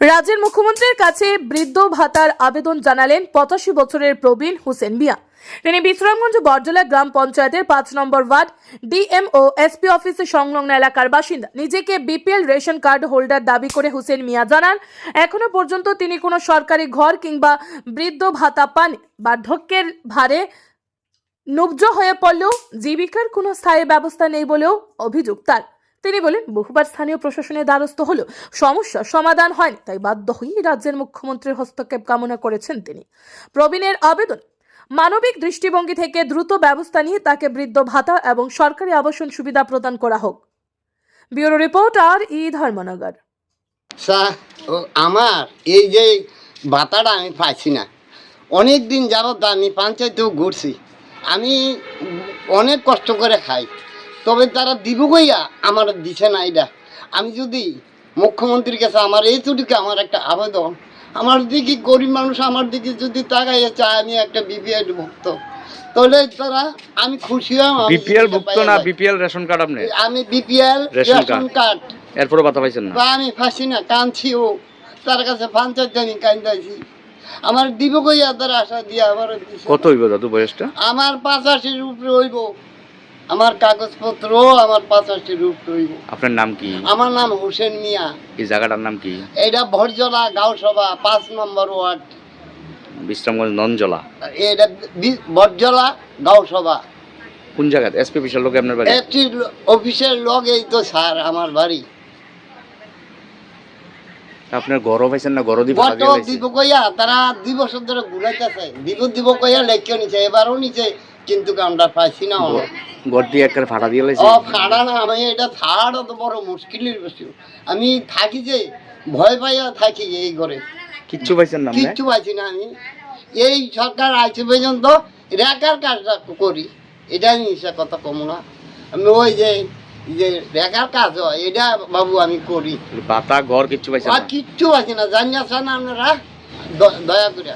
রাজ্যের মুখ্যমন্ত্রীর কাছে বৃদ্ধ ভাতার আবেদন জানালেন পঁচাশি বছরের প্রবীণ হোসেন মিয়া। তিনি বিশ্রামগঞ্জ বরজলা গ্রাম পঞ্চায়েতের পাঁচ নম্বর ওয়ার্ড ডিএম ও এসপি অফিসের সংলগ্ন এলাকার বাসিন্দা। নিজেকে বিপিএল রেশন কার্ড হোল্ডার দাবি করে হোসেন মিয়া জানান, এখনও পর্যন্ত তিনি কোনো সরকারি ঘর কিংবা বৃদ্ধ ভাতা পান বার্ধক্যের ভারে নুব্জ হয়ে পড়লেও জীবিকার কোনো স্থায়ী ব্যবস্থা নেই বলেও অভিযোগ তার। তিনি বলেন, বহুবার স্থানীয় প্রশাসনের দ্বারস্থ হলেও সমস্যা সমাধান হয়নি, তাই বাধ্য হয়েই রাজ্যের মুখ্যমন্ত্রীর হস্তক্ষেপ কামনা করেছেন তিনি। প্রবীণের আবেদন, মানবিক দৃষ্টিভঙ্গি থেকে দ্রুত ব্যবস্থা নিয়ে তাকে বৃদ্ধ ভাতা এবং সরকারি আবাসন সুবিধা প্রদান করা হোক। ব্যুরো রিপোর্ট, আর ই ধর্মনগর। আমার এই যে ভাতাটা আমি পাইছি না, অনেক দিন যাবত আমি পঞ্চায়েতেও ঘুরছি। আমি অনেক কষ্ট করে খাই। তবে তারা দিব গইয়া আমার দিছে না এটা আমি যদি মুখ্যমন্ত্রীর কাছে আমার এই ছুটিকে আমার একটা আবেদন আমার দিকে গরিব মানুষ আমার দিকে যদি তাকাইয়া চায় আমি একটা বিপিএল ভুক্ত। তাহলে তারা আমি খুশি হলাম বিপিএল ভুক্ত না? বিপিএল রেশন কার্ড আপনি? আমি বিপিএল রেশন কার্ড। এরপরে বাতা পাইছেন না? আমি ফাঁসি না কাঁদছিও তার কাছে পঞ্চায়েত জানি কান্দাইছি আমার দিব কইয়া তার আশা দিয়ে আবার দিছে। কত হইব দাদু বয়সটা? আমার পাঁচাশির উপরে হইব। আমার কাগজপত্র আমার পাঁচাশির উপরে হইব আপনার নাম কি? আমার নাম হোসেন মিয়া। এই জায়গাটার নাম কি? এটা ভরজলা গাঁও সভা পাঁচ নম্বর ওয়ার্ড। বিশ্রামগঞ্জ ননজলা এটা ভরজলা গাঁও সভা কোন জায়গাতে? এসপি বিশাল লোক আপনার বাড়ি? একটি অফিসের লগেই তো স্যার আমার বাড়ি। আপনার গরম পাইছেন না গরম? দিব কইয়া তারা দুই বছর ধরে ঘুরাইতেছে। দিব দিব কইয়া লেখিও নিছে এবারও নিছে কিন্তু আমরা পাইছি না। অনেক। দিয়ে ভাড়া দিয়ে লাইছে। ও ফাড়া না আমি এটা ছাড়া তো বড় মুশকিলের বিষয়। আমি থাকি যে ভয় পাইয়া থাকি এই ঘরে। কিচ্ছু পাইছেন না কিচ্ছু পাইছি না আমি। এই সরকার আইছে পর্যন্ত রেখার কাজটা করি। এটা আমি সে কথা কম না। আমি ওই যে যে রেখার কাজ হয় এটা বাবু আমি করি। বাতা ঘর কিচ্ছু পাইছেন আর না কিচ্ছু আছে না। জানিয়েছেন আপনারা? দয়া করে